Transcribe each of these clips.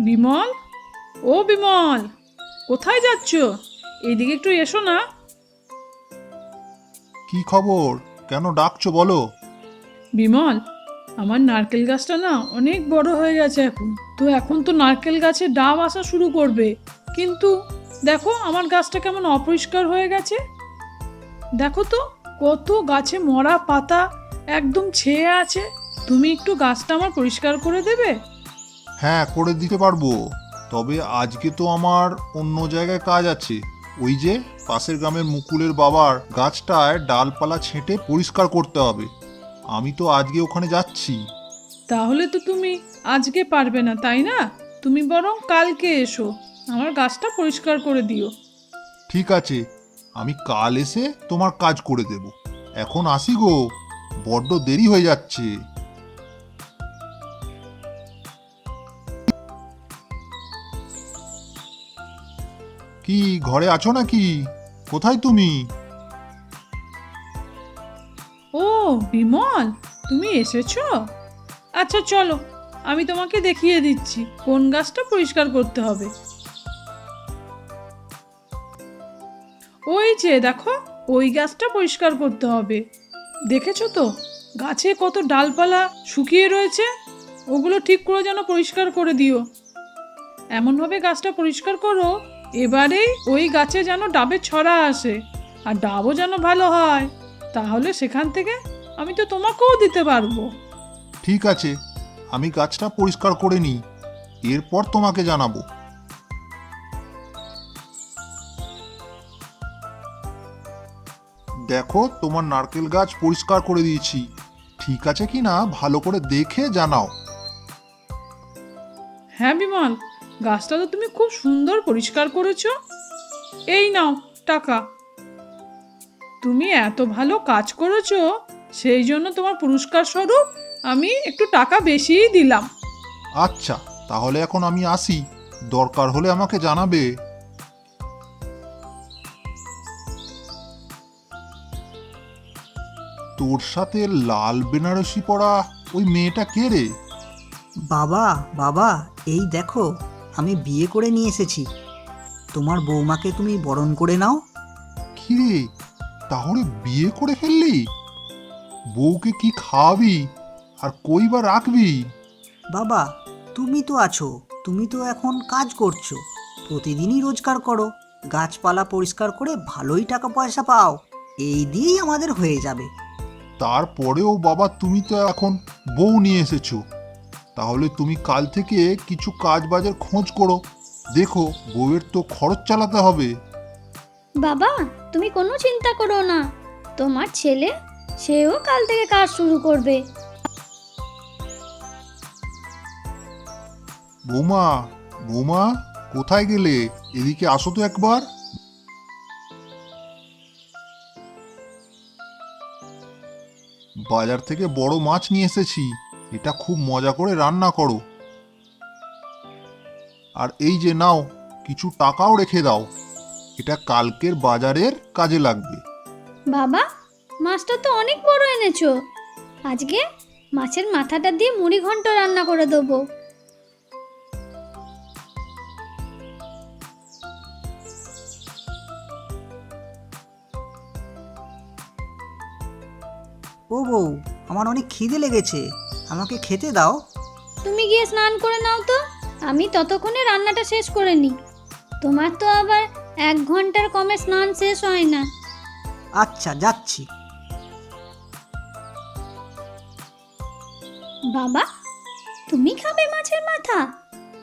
বিমল? ও বিমল কোথায় যাচ্ছ? এইদিকে একটু এসো না। কি খবর? কেন ডাকছো বলো? বিমল আমার নারকেল গাছটা না অনেক বড় হয়ে গেছে এখন। তো এখন তো নারকেল গাছে ডাব আসা শুরু করবে। কিন্তু দেখো আমার গাছটা কেমন অপরিষ্কার হয়ে গেছে। দেখো তো কত গাছে মরা পাতা একদম ছেয়ে আছে। তুমি একটু গাছটা আমার পরিষ্কার করে দেবে? হ্যাঁ করে দিতে পারব। তবে আজকে তো আমার অন্য জায়গায় কাজ আছে। ওই যে পাশের গ্রামের মুকুলের বাবার গাছটায় ডালপালা ছেঁটে পরিষ্কার করতে হবে। আমি তো আজকে ওখানে যাচ্ছি। তাহলে তো তুমি আজকে পারবে না তাই না? তুমি বরং কালকে এসো। আমার গাছটা পরিষ্কার করে দিও। ঠিক আছে আমি কাল এসে তোমার কাজ করে দেব। এখন আসি গো বড্ড দেরি হয়ে যাচ্ছে। কি, ঘরে আছো নাকি? কোথায় তুমি? ও, বিমল, তুমি এসেছ? আচ্ছা চলো, আমি তোমাকে দেখিয়ে দিচ্ছি, কোন গাছটা পরিষ্কার করতে হবে। ওই যে, দেখো, ওই গাছটা পরিষ্কার করতে হবে। দেখেছ তো, গাছে কত ডালপালা শুকিয়ে রয়েছে? ওগুলো ঠিক করে যেন পরিষ্কার করে দিও। এমনভাবে গাছটা পরিষ্কার করো এবারেই ওই গাছে যেন ডাবের ছড়া আসে আর ডাবও যেন ভালো হয় তাহলে সেখান থেকে আমি তো তোমাকেও দিতে পারব। ঠিক আছে আমি গাছটা পরিষ্কার করে নিই এরপর তোমাকে জানাব। দেখো তোমার নারকেল গাছ পরিষ্কার করে দিয়েছি ঠিক আছে কি না? ভালো করে দেখে জানাও। হ্যাঁ বিমল গাছটা তো তুমি খুব সুন্দর পরিষ্কার করেছ। এই নাও টাকা। তুমি এত ভালো কাজ করেছ সেই জন্য তোমার পুরস্কার স্বরূপ আমি একটু টাকা বেশিই দিলাম। আচ্ছা তাহলে এখন আমি আসি। দরকার হলে আমাকে জানাবে। তোর সাথে লাল বেনারসি পরা ওই মেয়েটা কে রে? বাবা বাবা এই দেখো। আমি বিয়ে করে নিয়ে এসেছি। তোমার বৌমাকে তুমি বরণ করে নাও। কি রে? তাহলে বিয়ে করে ফেললি? বউকে কি খাওয়াবি? আর কই বা রাখবি? বাবা তুমি তো আছো তুমি তো এখন কাজ করছ। প্রতিদিনই রোজগার করো গাছপালা পরিষ্কার করে ভালোই টাকা পয়সা পাও এই দিয়েই আমাদের হয়ে যাবে। তারপরেও বাবা তুমি তো এখন বউ নিয়ে এসেছ। তাহলে তুমি কাল থেকে কিছু কাজ বাজার খোঁজ করো। দেখো বউয়ের তো খরচ চালাতে হবে। বাবা তুমি কোনো চিন্তা করো না। তোমার ছেলে সেও কাল থেকে কাজ শুরু করবে। বৌমা বৌমা কোথায় গেলে? এদিকে আসো তো একবার। বাজার থেকে বড় মাছ নিয়ে এসেছি। এটা খুব মজা করে রান্না করো। আর এই যে নাও কিছু টাকাও রেখে দাও। এটা কালকের বাজারের কাজে লাগবে। বাবা মাছটা তো অনেক বড় এনেছো। আজকে মাছের মাথাটা দিয়ে মুড়ি ঘন্ট রান্না করে দেবো। ও বউ আমার অনেক খিদে লেগেছে। আমাকে খেতে দাও। তুমি গিয়ে স্নান করে নাও তো। আমি ততক্ষণে রান্নাটা শেষ করে নিই। তোমার তো আবার এক ঘণ্টার কমে স্নান শেষ হয় না। আচ্ছা যাচ্ছি। বাবা তুমি খাবে মাছের মাথা?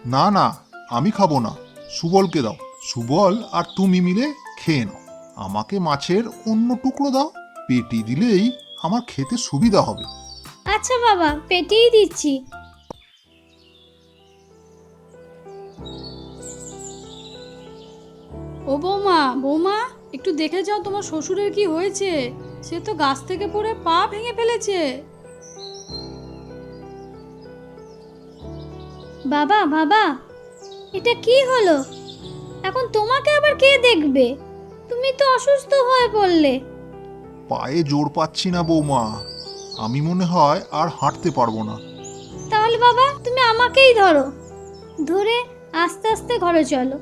না না আমি খাব না। সুবলকে দাও। সুবল আর তুমি মিলে খেয়ে নাও। আমাকে মাছের অন্য টুকরো দাও। পেটি দিলেই আমার খেতে সুবিধা হবে। আচ্ছা বাবা পেটেই দিচ্ছি। ও বৌমা বৌমা, একটু দেখে যাও তোমার শ্বশুরের কি হয়েছে। সে তো গাছ থেকে পড়ে পা ভেঙে ফেলেছে। বাবা বাবা, এটা কি হলো? এখন তোমাকে আবার কে দেখবে? তুমি তো অসুস্থ হয়ে পড়লে। পায়ে জোর পাচ্ছি না বৌমা। আমি মনে হয় আর হাঁটতে পারব না। তাহলে বাবা তুমি আমাকেই ধরো। ধরে আস্তে আস্তে ঘরে চলো।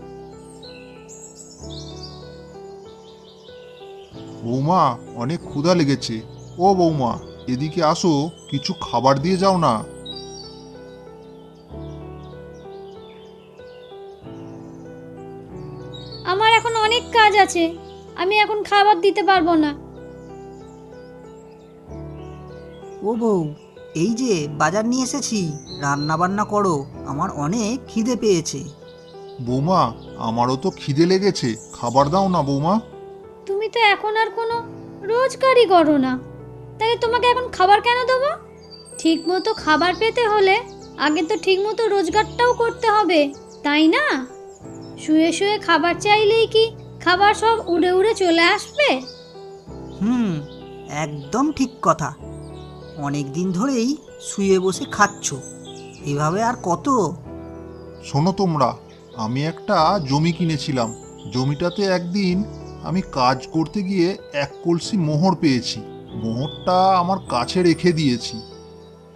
বৌমা অনেক ক্ষুধা লেগেছে। ও বৌমা এদিকে আসো কিছু খাবার দিয়ে যাও না। আমার এখন অনেক কাজ আছে। আমি এখন খাবার দিতে পারব না। ও বউ এই যে বাজার নিয়ে এসেছি রান্না বান্না করো আমার অনেক খিদে পেয়েছে। বৌমা আমারও তো খিদে লেগেছে খাবার দাও না বৌমা। তুমি তো এখন আর কোনো রোজগারই করো না। তাহলে তোমাকে এখন খাবার কেন দেবো? ঠিক মতো খাবার পেতে হলে আগে তো ঠিক মতো রোজগারটাও করতে হবে তাই না? শুয়ে শুয়ে খাবার চাইলেই কি খাবার সব উড়ে উড়ে চলে আসবে? হুম একদম ঠিক কথা। অনেক দিন ধরেই শুয়ে বসে খাচ্ছ। এভাবে আর কত? শোনো তোমরা আমি একটা জমি কিনেছিলাম। জমিটাতে একদিন আমি কাজ করতে গিয়ে এক কলসি মোহর পেয়েছি। মোহরটা আমার কাছে রেখে দিয়েছি।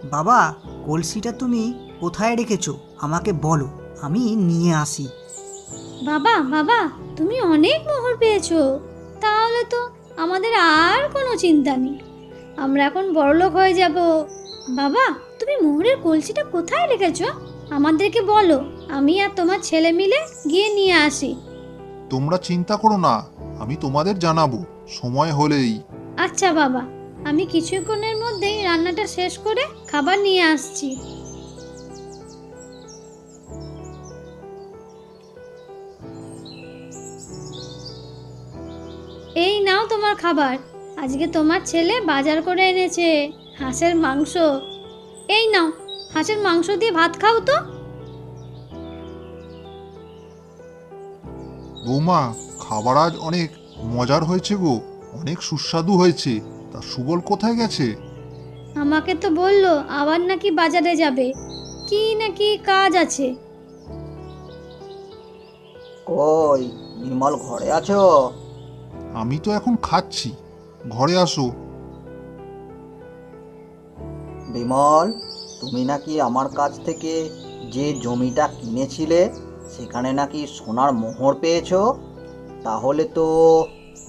বাবা কলসিটা তুমি কোথায় রেখেছো? আমাকে বলো আমি নিয়ে আসি। বাবা বাবা তুমি অনেক মোহর পেয়েছ। তাহলে তো আমাদের আর কোনো চিন্তা নেই। আমরা এখন বড়লোক হয়ে যাব। বাবা তুমি মোহরের কলসিটা কোথায় রেখেছো? আমাদেরকে বলো আমি আর তোমার ছেলে মিলে গিয়ে নিয়ে আসি। তোমরা চিন্তা করো না আমি তোমাদের জানাব সময় হলেই। আচ্ছা বাবা আমি কিছুক্ষণের মধ্যেই রান্নাটা শেষ করে খাবার নিয়ে আসছি। এই নাও তোমার খাবার। আজকে তোমার ছেলে বাজার করে এনেছে হাঁসের মাংস। এই নাও হাঁসের মাংস দিয়ে ভাত খাও তো। বৌমা খাবার আজ অনেক মজার হয়েছে গো অনেক সুস্বাদু হয়েছে। তা সুবল কোথায় গেছে? আমাকে তো বলল আবার নাকি বাজারে যাবে। কি নাকি কাজ আছে। কই নির্মল ঘরে আছো? আমি তো এখন খাচ্ছি। ঘরে আসো। বিমল তুমি নাকি আমার কাছ থেকে যে জমিটা কিনেছিলে সেখানে নাকি সোনার মোহর পেয়েছ? তাহলে তো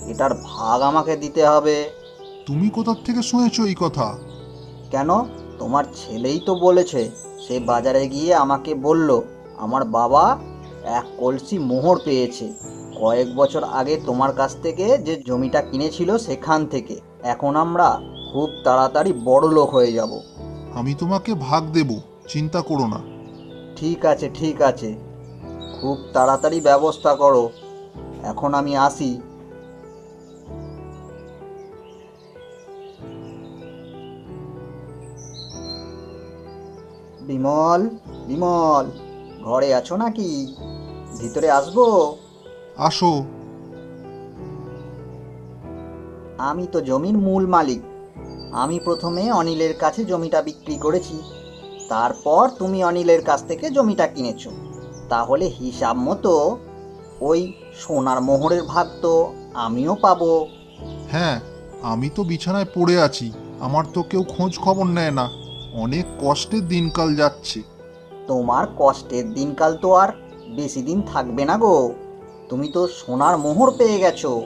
এটার ভাগ আমাকে দিতে হবে। তুমি কোথার থেকে শুনেছো এই কথা? কেন? তোমার ছেলেই তো বলেছে। সে বাজারে গিয়ে আমাকে বলল আমার বাবা এক কলসি মোহর পেয়েছে। কয়েক বছর আগে তোমার কাছ থেকে যে জমিটা কিনেছিল সেখান থেকে। এখন আমরা খুব তাড়াতাড়ি বড় লোক হয়ে যাব। আমি তোমাকে ভাগ দেব চিন্তা করো না। ঠিক আছে ঠিক আছে। খুব তাড়াতাড়ি ব্যবস্থা করো। এখন আমি আসি। বিমল বিমল ঘরে আছো নাকি? ভিতরে আসব? আসো। আমি তো জমির মূল মালিক। আমি প্রথমে অনিলের কাছে জমিটা বিক্রি করেছি। তারপর তুমি অনিলের কাছ থেকে জমিটা কিনেছো। তাহলে হিসাব মতো ওই সোনার মোহরের ভাগ তো আমিও পাবো। হ্যাঁ আমি তো বিছানায় পড়ে আছি। আমার তো কেউ খোঁজ খবর নেয় না। অনেক কষ্টের দিনকাল যাচ্ছে। তোমার কষ্টের দিনকাল তো আর বেশি দিন থাকবে না গো। তুমি তো সোনার মোহর পেয়ে গেছো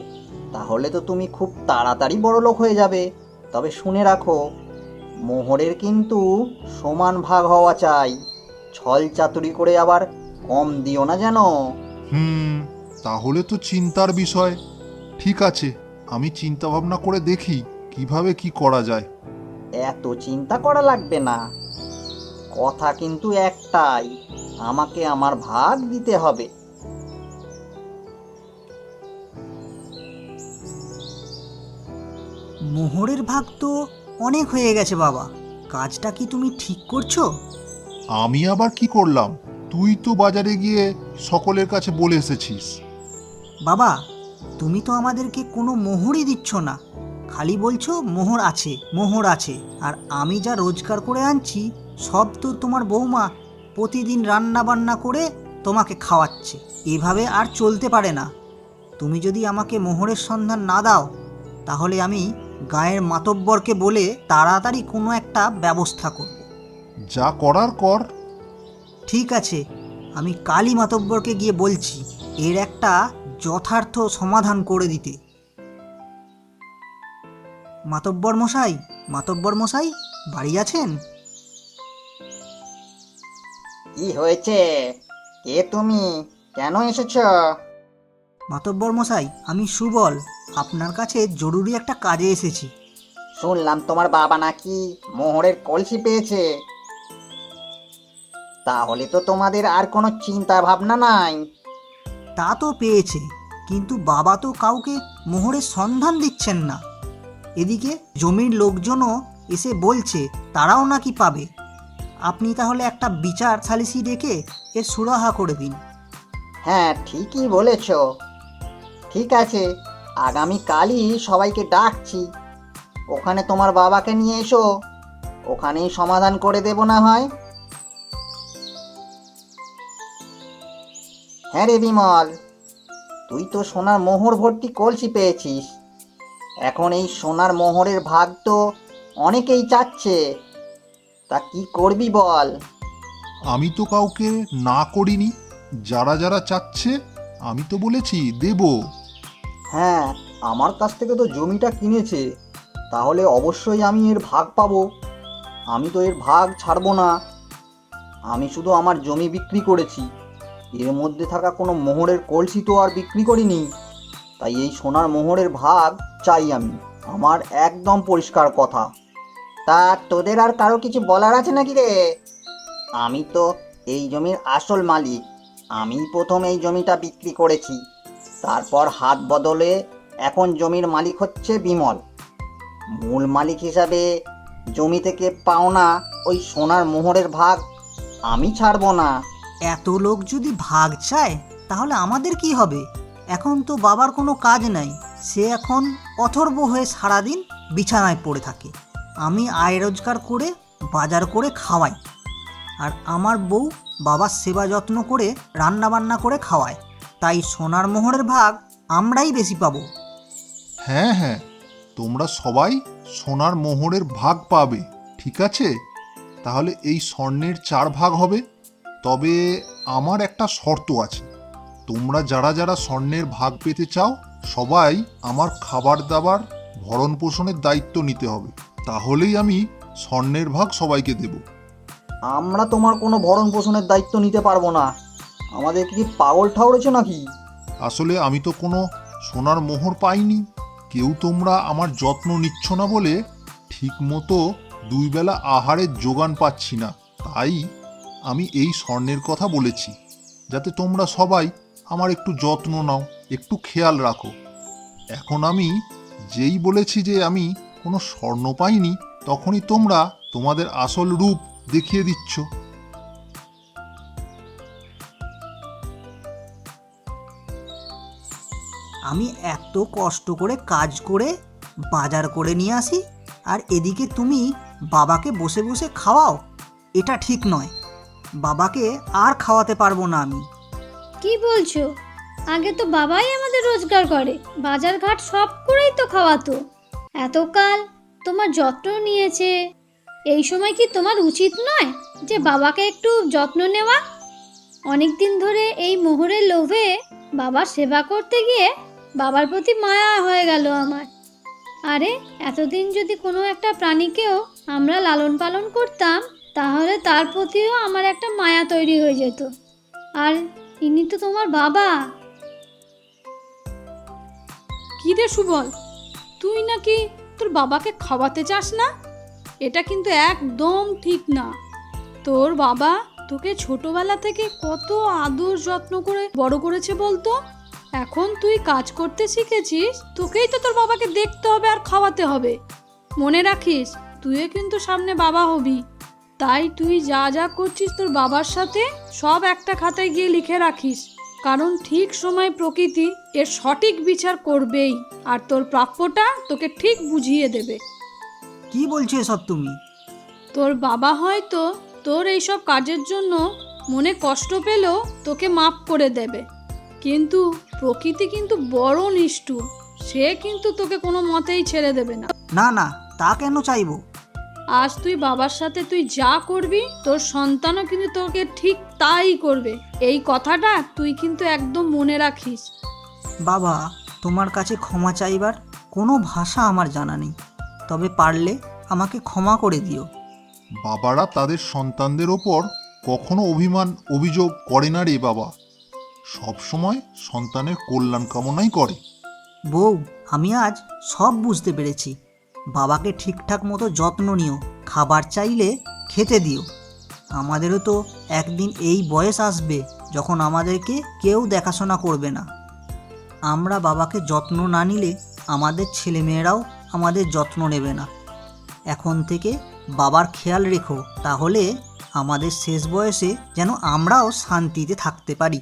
তাহলে তো তুমি খুব তাড়াতাড়ি বড় লোক হয়ে যাবে। তবে শুনে রাখো মোহরের কিন্তু সমান ভাগ হওয়া চাই। ছল চাতুরি করে আবার কম দিও না যেন। হুম তাহলে তো চিন্তার বিষয়। ঠিক আছে আমি চিন্তা ভাবনা করে দেখি কীভাবে কি করা যায়। এত চিন্তা করা লাগবে না। কথা কিন্তু একটাই আমাকে আমার ভাগ দিতে হবে। মোহরের ভাগ তো অনেক হয়ে গেছে বাবা। কাজটা কি তুমি ঠিক করছ? আমি আবার কি করলাম? তুই তো বাজারে গিয়ে সকলের কাছে বলে এসেছিস। বাবা তুমি তো আমাদেরকে কোনো মোহরই দিচ্ছ না। খালি বলছো মোহর আছে মোহর আছে। আর আমি যা রোজগার করে আনছি সব তো তোমার বৌমা প্রতিদিন রান্না বান্না করে তোমাকে খাওয়াচ্ছে। এভাবে আর চলতে পারে না। তুমি যদি আমাকে মোহরের সন্ধান না দাও তাহলে আমি গায়ের মাতব্বরকে বলে তাড়াতাড়ি কোনো একটা ব্যবস্থা করব। যা করার কর। ঠিক আছে আমি কালী মাতব্বরকে গিয়ে বলছি এর একটা যথার্থ সমাধান করে দিতে। মাতব্বর মশাই মাতব্বর মশাই বাড়ি আছেন? কি হয়েছে? কে তুমি? কেন এসেছ? মাতব্বর মশাই আমি সুবল। আপনার কাছে জরুরি একটা কাজে এসেছি। শুনলাম তোমার বাবা নাকি মোহরের কলসি পেয়েছে। তাহলে তো তোমাদের আর কোনো চিন্তা ভাবনা নাই। তা তো পেয়েছে কিন্তু বাবা তো কাউকে মোহরের সন্ধান দিচ্ছেন না। এদিকে জমির লোকজনও এসে বলছে তারাও নাকি পাবে। আপনি তাহলে একটা বিচার সালিসি ডেকে এর সুরাহা করে দিন। হ্যাঁ ঠিকই বলেছ। ঠিক আছে আগামী কালই সবাইকে ডাকছি। ওখানে তোমার বাবাকে নিয়ে এসো। ওখানেই সমাধান করে দেব না হয়। হ্যাঁ রে বিমল, তুই তো সোনার মোহর ভর্তি কলসি পেয়েছিস। এখন এই সোনার মোহরের ভাগ তো অনেকেই চাচ্ছে। তা কি করবি বল? আমি তো কাউকে না করিনি। যারা যারা চাচ্ছে, আমি তো বলেছি, দেব। হ্যাঁ আমার কাছ থেকে তো জমিটা কিনেছে, তাহলে অবশ্যই আমি এর ভাগ পাবো। আমি তো এর ভাগ ছাড়বো না। আমি শুধু আমার জমি বিক্রি করেছি। এর মধ্যে থাকা কোনো মোহরের কলসি তো আর বিক্রি করিনি। তাই এই সোনার মোহরের ভাগ চাই আমি। আমার একদম পরিষ্কার কথা। তা তোদের আর কারও কিছু বলার আছে নাকি রে? আমি তো এই জমির আসল মালিক। আমি প্রথম এই জমিটা বিক্রি করেছি। তারপর হাত বদলে এখন জমির মালিক হচ্ছে বিমল। মূল মালিক হিসাবে জমি থেকে পাওনা ওই সোনার মোহরের ভাগ। আমি ছাড়বো না। এত লোক যদি ভাগ চায়, তাহলে আমাদের কি হবে? এখন তো বাবার কোনো কাজ নাই। সে এখন অথর্ব হয়ে সারাদিন বিছানায় পড়ে থাকে। আমি আয় রোজগার করে, বাজার করে খাওয়াই। আর আমার বউ বাবার সেবা যত্ন করে রান্না বান্না করে খাওয়ায়। তাই সোনার মোহরের ভাগ আমরাই বেশি পাবো। হ্যাঁ হ্যাঁ তোমরা সবাই সোনার মোহরের ভাগ পাবে ঠিক আছে? তাহলে এই স্বর্ণের চার ভাগ হবে। তবে আমার একটা শর্ত আছে। তোমরা যারা যারা স্বর্ণের ভাগ পেতে চাও সবাই আমার খাবার দাবার ভরণ পোষণের দায়িত্ব নিতে হবে। তাহলেই আমি স্বর্ণের ভাগ সবাইকে দেব। আমরা তোমার কোনো ভরণ পোষণের দায়িত্ব নিতে পারব না। আমাদের কি পাগল ঠাউরেছে নাকি? আসলে আমি তো কোনো সোনার মোহর পাইনি। কেউ তোমরা আমার যত্ন নিচ্ছ না বলে ঠিক মতো দুই বেলা আহারের যোগান পাচ্ছি না। তাই আমি এই স্বর্ণের কথা বলেছি, যাতে তোমরা সবাই আমার একটু যত্ন নাও, একটু খেয়াল রাখো। এখন আমি যেই বলেছি যে আমি কোনো স্বর্ণ পাইনি, তখনই তোমরা তোমাদের আসল রূপ দেখিয়ে দিচ্ছ। আমি এত কষ্ট করে কাজ করে বাজার করে নিয়ে আসি, আর এদিকে তুমি বাবাকে বসে বসে খাওয়াও, এটা ঠিক নয়। বাবাকে আর খাওয়াতে পারব না আমি। কি বলছো? আগে তো বাবাই আমাদের রোজগার করে বাজার ঘাট সব করেই তো খাওয়াতো। এতকাল তোমার যত্ন নিয়েছে। এই সময় কি তোমার উচিত নয় যে বাবাকে একটু যত্ন নেওয়া? অনেক দিন ধরে এই মোহরের লোভে বাবার সেবা করতে গিয়ে বাবার প্রতি মায়া হয়ে গেল আমার। আরে, এতদিন যদি কোনো একটা প্রাণীকেও আমরা লালন পালন করতাম, তাহলে তার প্রতিও আমার একটা মায়া তৈরি হয়ে যেত। আর ইনি তো তোমার বাবা। কি রে সুবল? তুই নাকি তোর বাবাকে খাওয়াতে চাস না? এটা কিন্তু একদম ঠিক না। তোর বাবা তোকে ছোটবেলা থেকে কত আদর যত্ন করে বড় করেছে বলতো? এখন তুই কাজ করতে শিখেছিস তোকেই তো তোর বাবাকে দেখতে হবে আর খাওয়াতে হবে। মনে রাখিস তুইও কিন্তু সামনে বাবা হবি। তাই তুই যা যা করছিস তোর বাবার সাথে সব একটা খাতায় গিয়ে লিখে রাখিস। কারণ ঠিক সময় প্রকৃতি এর সঠিক বিচার করবেই আর তোর প্রাপ্যটা তোকে ঠিক বুঝিয়ে দেবে। কি বলছো এসব তুমি? তোর বাবা হয়তো তোর এইসব কাজের জন্য মনে কষ্ট পেলেও তোকে মাফ করে দেবে। কিন্তু প্রকৃতি কিন্তু বড় নিষ্ঠুর। সে কিন্তু তোকে কোনো মতেই ছেড়ে দেবে না। না না তা কেন চাইব? আজ তুই বাবার সাথে তুই যা করবি তোর সন্তানও কিন্তু তোকে ঠিক তাই করবে। এই কথাটা তুই কিন্তু একদম মনে রাখিস। বাবা তোমার কাছে ক্ষমা চাইবার কোনো ভাষা আমার জানা নেই। তবে পারলে আমাকে ক্ষমা করে দিও। বাবারা তাদের সন্তানদের ওপর কখনো অভিমান অভিযোগ করে না রে বাবা। সব সময় সন্তানের কল্যাণ কামনাই করে। বউ, আমি আজ সব বুঝতে পেরেছি। বাবাকে ঠিকঠাক মতো যত্ন নিও, খাবার চাইলে খেতে দিও। আমাদেরও তো একদিন এই বয়স আসবে যখন আমাদেরকে কেউ দেখাশোনা করবে না। আমরা বাবাকে যত্ন না নিলে আমাদের ছেলেমেয়েরাও আমাদের যত্ন নেবে না। এখন থেকে বাবার খেয়াল রেখো, তাহলে আমাদের শেষ বয়সে যেন আমরাও শান্তিতে থাকতে পারি।